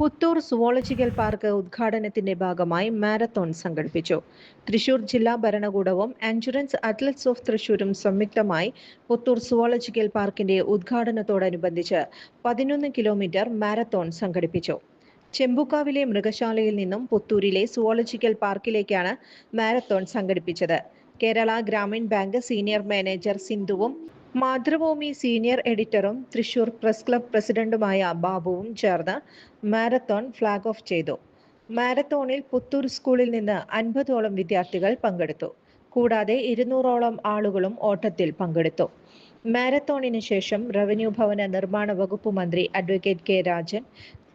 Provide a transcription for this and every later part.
Puthur zoological park ഉദ്ഘാടനത്തിന്റെ ഭാഗമായി marathon സംഘടിപ്പിച്ചു. തൃശൂർ ജില്ലാ ഭരണകൂടവും ആൻഷുറൻസ് അത്ലറ്റ്സ് ഓഫ് തൃശൂരും സംയുക്തമായി പുത്തൂർ സുവോളജിക്കൽ പാർക്കിന്റെ ഉദ്ഘാടനത്തോടനുബന്ധിച്ച് പതിനൊന്ന് കിലോമീറ്റർ മാരത്തോൺ സംഘടിപ്പിച്ചു. ചെമ്പുക്കാവിലെ മൃഗശാലയിൽ നിന്നും പുത്തൂരിലെ സുവോളജിക്കൽ പാർക്കിലേക്കാണ് മാരത്തോൺ സംഘടിപ്പിച്ചത്. Kerala Grameen bank senior manager സിന്ധുവും മാതൃഭൂമി സീനിയർ എഡിറ്ററും തൃശൂർ പ്രസ് ക്ലബ് പ്രസിഡന്റുമായ ബാബുവും ചേർന്ന് മാരത്തോൺ ഫ്ലാഗ് ഓഫ് ചെയ്തു. മാരത്തോണിൽ പുത്തൂർ സ്കൂളിൽ നിന്ന് അൻപതോളം വിദ്യാർത്ഥികൾ പങ്കെടുത്തു. കൂടാതെ ഇരുന്നൂറോളം ആളുകളും ഓട്ടത്തിൽ പങ്കെടുത്തു. മാരത്തോണിന് ശേഷം റവന്യൂ ഭവന നിർമ്മാണ വകുപ്പ് മന്ത്രി advocate K Rajan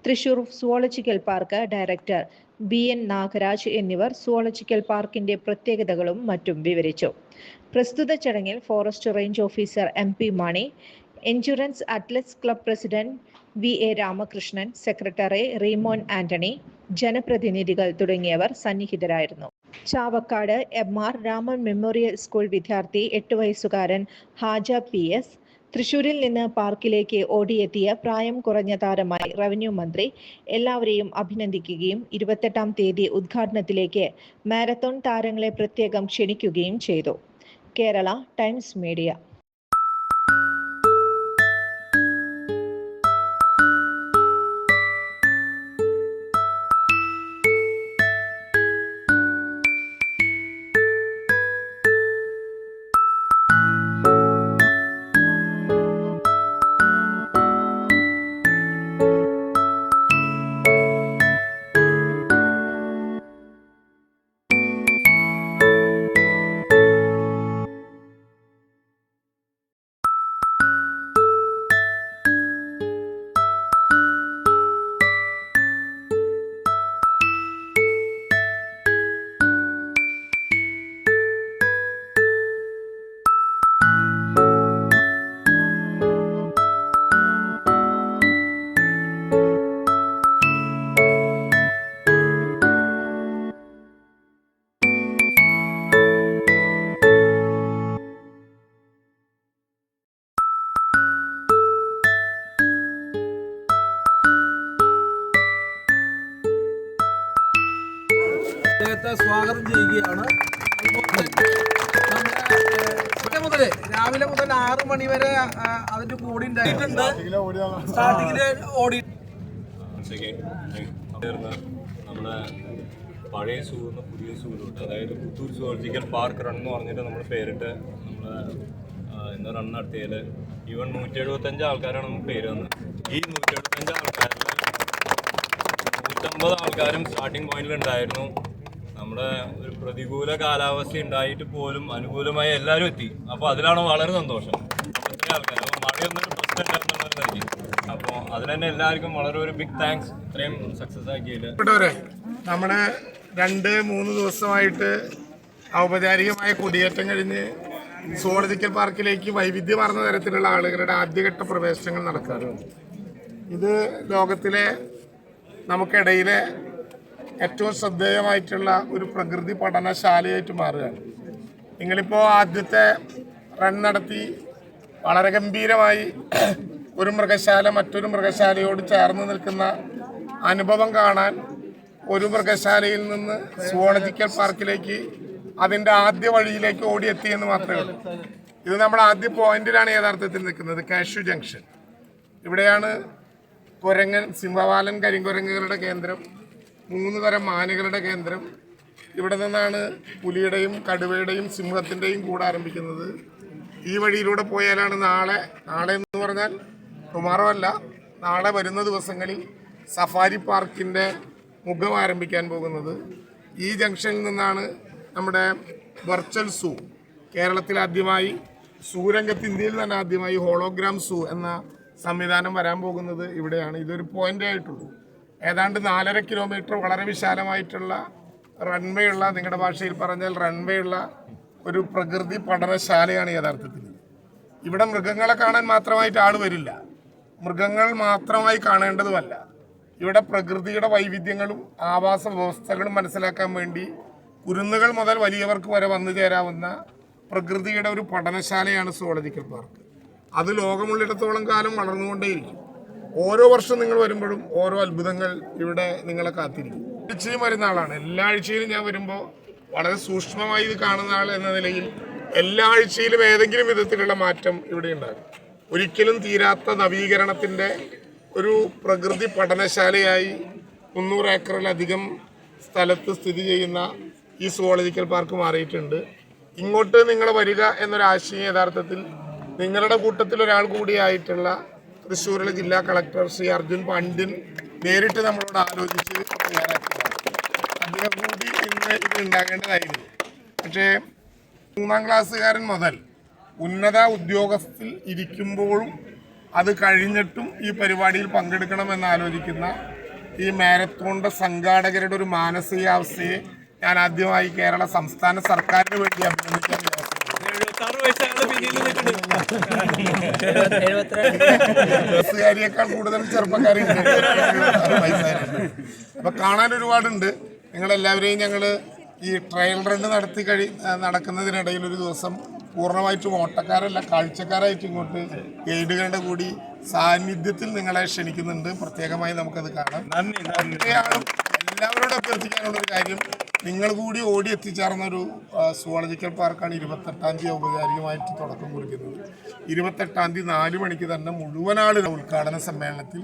Thrissur zoological park director B N Nagaraj എന്നിവർ സുവോളജിക്കൽ പാർക്കിന്റെ പ്രത്യേകതകളും മറ്റും വിവരിച്ചു. പ്രസ്തുത ചടങ്ങിൽ forest range officer M P Mani endurance athletes club president V A Ramakrishnan secretary Reemon Antony ജനപ്രതിനിധികൾ തുടങ്ങിയവർ സന്നിഹിതരായിരുന്നു. Chavakkad M R Raman memorial school വിദ്യാർത്ഥി എട്ട് വയസ്സുകാരൻ ഹാജ പി എസ് തൃശൂരിൽ നിന്ന് പാർക്കിലേക്ക് ഓടിയെത്തിയ പ്രായം കുറഞ്ഞ താരമായി റവന്യൂ മന്ത്രി എല്ലാവരെയും അഭിനന്ദിക്കുകയും ഇരുപത്തെട്ടാം തീയതി ഉദ്ഘാടനത്തിലേക്ക് മാരത്തോൺ താരങ്ങളെ പ്രത്യേകം ക്ഷണിക്കുകയും ചെയ്തു. Kerala times media. അദ്ദേഹത്തെ സ്വാഗതം ചെയ്യുകയാണ്. മുതലേ രാവിലെ മുതൽ ആറ് മണി വരെ അതിന്റെ കൂടി നമ്മുടെ പഴയ സൂന്ന് പുതിയ സൂലോട്ട് അതായത് പുത്തൂർ സുവോളജിക്കൽ പാർക്ക് റൺ എന്ന് പറഞ്ഞിട്ട് നമ്മൾ പേരിട്ട് നമ്മൾ ഇന്ന് റൺ നടത്തിയതിൽ ഈവൻ നൂറ്റി എഴുപത്തഞ്ച് ആൾക്കാരാണ് നമുക്ക് പേര് വന്നത് ഈ നൂറ്റി എഴുപത്തഞ്ച് ആൾക്കാരിൽ നൂറ്റമ്പത് ആൾക്കാരും സ്റ്റാർട്ടിംഗ് പോയിന്റിൽ ഉണ്ടായിരുന്നു. നമ്മുടെ ഒരു പ്രതികൂല കാലാവസ്ഥ ഉണ്ടായിട്ട് പോലും അനുകൂലമായി എല്ലാവരും എത്തി. അപ്പോൾ അതിലാണ് വളരെ സന്തോഷം. അപ്പോൾ എല്ലാവർക്കും വളരെ ഒരു ബിഗ് താങ്ക്സ് നമ്മുടെ രണ്ട് മൂന്ന് ദിവസമായിട്ട് ഔപചാരികമായ കുടിയേറ്റം കഴിഞ്ഞ് സുവോളജിക്കൽ പാർക്കിലേക്ക് വൈവിധ്യമാർന്ന തരത്തിലുള്ള ആളുകളുടെ ആദ്യഘട്ട പ്രവേശനങ്ങൾ നടക്കാറുണ്ട്. ഇത് ലോകത്തിലെ നമുക്കിടയിലെ ഏറ്റവും ശ്രദ്ധേയമായിട്ടുള്ള ഒരു പ്രകൃതി പഠനശാലയായിട്ട് മാറുകയാണ്. നിങ്ങളിപ്പോൾ ആദ്യത്തെ റൺ നടത്തി വളരെ ഗംഭീരമായി ഒരു മൃഗശാല മറ്റൊരു മൃഗശാലയോട് ചേർന്ന് നിൽക്കുന്ന അനുഭവം കാണാൻ ഒരു മൃഗശാലയിൽ നിന്ന് സുവോളജിക്കൽ പാർക്കിലേക്ക് അതിന്റെ ആദ്യ വഴിയിലേക്ക് ഓടിയെത്തിയെന്ന് മാത്രമേ ഉള്ളൂ. ഇത് നമ്മൾ ആദ്യ പോയിന്റിലാണ് യഥാർത്ഥത്തിൽ നിൽക്കുന്നത് കാഷു ജംഗ്ഷൻ. ഇവിടെയാണ് കുരങ്ങൻ സിംഹവാലൻ കരിങ്കുരങ്ങുകളുടെ കേന്ദ്രം. മൂന്ന് തരം മാനുകളുടെ കേന്ദ്രം. ഇവിടെ നിന്നാണ് പുലിയുടെയും കടുവയുടെയും സിംഹത്തിന്റെയും കൂടെ ആരംഭിക്കുന്നത്. ഈ വഴിയിലൂടെ പോയാലാണ് നാളെ നാളെ എന്ന് പറഞ്ഞാൽ ടുമാറോ നാളെ വരുന്ന ദിവസങ്ങളിൽ സഫാരി പാർക്കിന്റെ മുഖം ആരംഭിക്കാൻ പോകുന്നത്. ഈ ജംഗ്ഷനിൽ നിന്നാണ് നമ്മുടെ വെർച്വൽ സൂ കേരളത്തിൽ ആദ്യമായി സൂരംഗത്ത് ഇന്ത്യയിൽ തന്നെ ആദ്യമായി ഹോളോഗ്രാം സൂ എന്ന സംവിധാനം വരാൻ പോകുന്നത് ഇവിടെയാണ്. ഇതൊരു പോയിന്റ് ആയിട്ടുള്ളൂ. ഏതാണ്ട് നാലര കിലോമീറ്റർ വളരെ വിശാലമായിട്ടുള്ള റൺവേ ഉള്ള നിങ്ങളുടെ ഭാഷയിൽ പറഞ്ഞാൽ റൺവേ ഉള്ള ഒരു പ്രകൃതി പഠനശാലയാണ് യഥാർത്ഥത്തിൽ. ഇവിടെ മൃഗങ്ങളെ കാണാൻ മാത്രമായിട്ട് ആൾ വരില്ല. മൃഗങ്ങൾ മാത്രമായി കാണേണ്ടതുമല്ല. ഇവിടെ പ്രകൃതിയുടെ വൈവിധ്യങ്ങളും ആവാസ വ്യവസ്ഥകളും മനസ്സിലാക്കാൻ വേണ്ടി കുരുന്നുകൾ മുതൽ വലിയവർക്ക് വരെ വന്നു ചേരാവുന്ന പ്രകൃതിയുടെ ഒരു പഠനശാലയാണ് സുവോളജിക്കൽ പാർക്ക് അത് ലോകമുള്ളിടത്തോളം കാലം വളർന്നുകൊണ്ടേയിരിക്കും. ഓരോ വർഷം നിങ്ങൾ വരുമ്പോഴും ഓരോ അത്ഭുതങ്ങൾ ഇവിടെ നിങ്ങളെ കാത്തിരിക്കും. ആഴ്ചയും വരുന്ന ആളാണ്. എല്ലാ ആഴ്ചയിലും ഞാൻ വരുമ്പോൾ വളരെ സൂക്ഷ്മമായി ഇത് കാണുന്ന ആൾ എന്ന നിലയിൽ എല്ലാ ആഴ്ചയിലും ഏതെങ്കിലും വിധത്തിലുള്ള മാറ്റം ഇവിടെ ഉണ്ടാകും. ഒരിക്കലും തീരാത്ത നവീകരണത്തിന്റെ ഒരു പ്രകൃതി പഠനശാലയായി മുന്നൂറ് ഏക്കറിലധികം സ്ഥലത്ത് സ്ഥിതി ചെയ്യുന്ന ഈ സുവോളജിക്കൽ പാർക്ക് മാറിയിട്ടുണ്ട്. ഇങ്ങോട്ട് നിങ്ങൾ വരിക എന്നൊരാശയം യഥാർത്ഥത്തിൽ നിങ്ങളുടെ കൂട്ടത്തിൽ ഒരാൾ കൂടിയായിട്ടുള്ള തൃശ്ശൂരിലെ ജില്ലാ കളക്ടർ ശ്രീ അർജുൻ പാണ്ഡ്യൻ നേരിട്ട് നമ്മളോട് ആലോചിച്ച് തയ്യാറാക്കിയതാണ് അദ്ദേഹം കൂടി ഇന്ന് ഇത് ഉണ്ടാകേണ്ടതായിരുന്നു പക്ഷേ മൂന്നാം ക്ലാസ്സുകാരൻ മുതൽ ഉന്നത ഉദ്യോഗസ്ഥത്തിൽ ഇരിക്കുമ്പോഴും അത് കഴിഞ്ഞിട്ടും ഈ പരിപാടിയിൽ പങ്കെടുക്കണമെന്ന് ആലോചിക്കുന്ന ഈ മാരത്തോണിന്റെ സംഘാടകരുടെ ഒരു മാനസികാവസ്ഥയെ ഞാൻ ആദ്യമായി കേരള സംസ്ഥാന സർക്കാരിന് വേണ്ടി അഭിനന്ദിക്കാൻ. ബസ്സുകാരിയേക്കാൾ കൂടുതൽ ചെറുപ്പക്കാരുണ്ട് അപ്പൊ കാണാൻ ഒരുപാടുണ്ട്. നിങ്ങളെല്ലാവരെയും ഞങ്ങൾ ഈ ട്രയൽ റൺ നടത്തി കഴി നടക്കുന്നതിനിടയിൽ ഒരു ദിവസം പൂർണമായിട്ടും ഓട്ടക്കാരല്ല കാഴ്ചക്കാരായിട്ട് ഇങ്ങോട്ട് ഗൈഡുകളുടെ കൂടി സാന്നിധ്യത്തിൽ നിങ്ങളെ ക്ഷണിക്കുന്നുണ്ട്. പ്രത്യേകമായി നമുക്കത് കാണാം. എല്ലാവരോടും അഭ്യർത്ഥിക്കാനുള്ള ഒരു കാര്യം. നിങ്ങൾ കൂടി ഓടി എത്തിച്ചേർന്ന ഒരു സുവോളജിക്കൽ പാർക്കാണ് ഇരുപത്തെട്ടാം തീയതി ഔപചാരികമായിട്ട് തുടക്കം കുറിക്കുന്നത്. ഇരുപത്തെട്ടാം തീയതി നാല് മണിക്ക് തന്നെ മുഴുവൻ ആളുകൾ ഉദ്ഘാടന സമ്മേളനത്തിൽ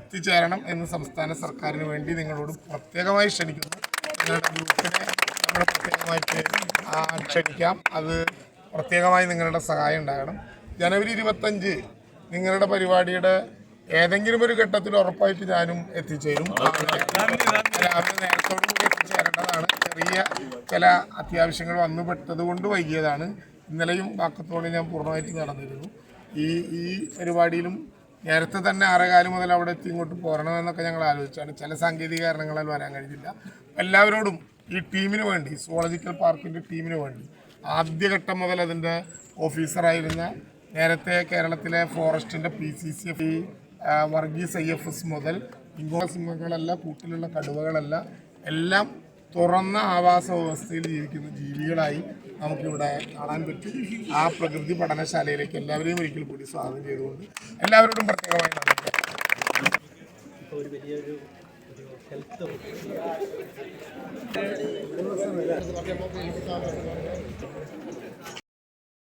എത്തിച്ചേരണം എന്ന് സംസ്ഥാന സർക്കാരിന് വേണ്ടി നിങ്ങളോട് പ്രത്യേകമായി ക്ഷണിക്കുന്നു. നിങ്ങളുടെ ഗ്രൂപ്പിനെ നമ്മൾ പ്രത്യേകമായിട്ട് ക്ഷണിക്കാം. അത് പ്രത്യേകമായി നിങ്ങളുടെ സഹായം ഉണ്ടാകണം. ജനുവരി ഇരുപത്തഞ്ച് നിങ്ങളുടെ പരിപാടിയുടെ ഏതെങ്കിലും ഒരു ഘട്ടത്തിൽ ഉറപ്പായിട്ട് ഞാനും എത്തിച്ചേരും. രാവിലെ നേരത്തോടു കൂടി എത്തിച്ചേരേണ്ടതാണ്. ചെറിയ ചില അത്യാവശ്യങ്ങൾ വന്നു പെട്ടത് കൊണ്ട് വൈകിയതാണ്. ഇന്നലെയും വാക്കത്തോടെ ഞാൻ പൂർണമായിട്ട് നടന്നിരുന്നു. ഈ ഈ പരിപാടിയിലും നേരത്തെ തന്നെ ആറേകാലം മുതൽ അവിടെ എത്തി ഇങ്ങോട്ട് പോരണമെന്നൊക്കെ ഞങ്ങൾ ആലോചിച്ചാണ്. ചില സാങ്കേതിക കാരണങ്ങളാൽ വരാൻ കഴിഞ്ഞില്ല. എല്ലാവരോടും ഈ ടീമിന് വേണ്ടി സുവോളജിക്കൽ പാർക്കിന്റെ ടീമിന് വേണ്ടി ആദ്യഘട്ടം മുതൽ അതിന്റെ ഓഫീസറായിരുന്ന നേരത്തെ കേരളത്തിലെ ഫോറസ്റ്റിന്റെ P C C F Varghese I F S മുതൽ ഇംഗോ സിംഹങ്ങളല്ല കൂട്ടിലുള്ള കടുവകളല്ല എല്ലാം തുറന്ന ആവാസ വ്യവസ്ഥയിൽ ജീവിക്കുന്ന ജീവികളായി നമുക്കിവിടെ കാണാൻ പറ്റും. ആ പ്രകൃതി പഠനശാലയിലേക്ക് എല്ലാവരെയും ഒരിക്കൽ കൂടി സ്വാഗതം ചെയ്തുകൊണ്ട് എല്ലാവരോടും പ്രത്യേകമായി നന്ദി.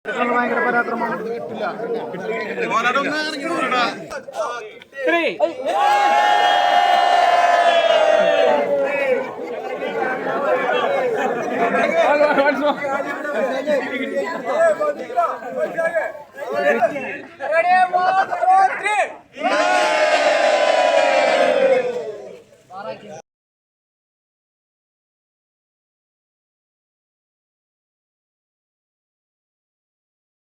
ഭയങ്കര പരാക്രമമാണ്. കിട്ടില്ല കിട്ടില്ല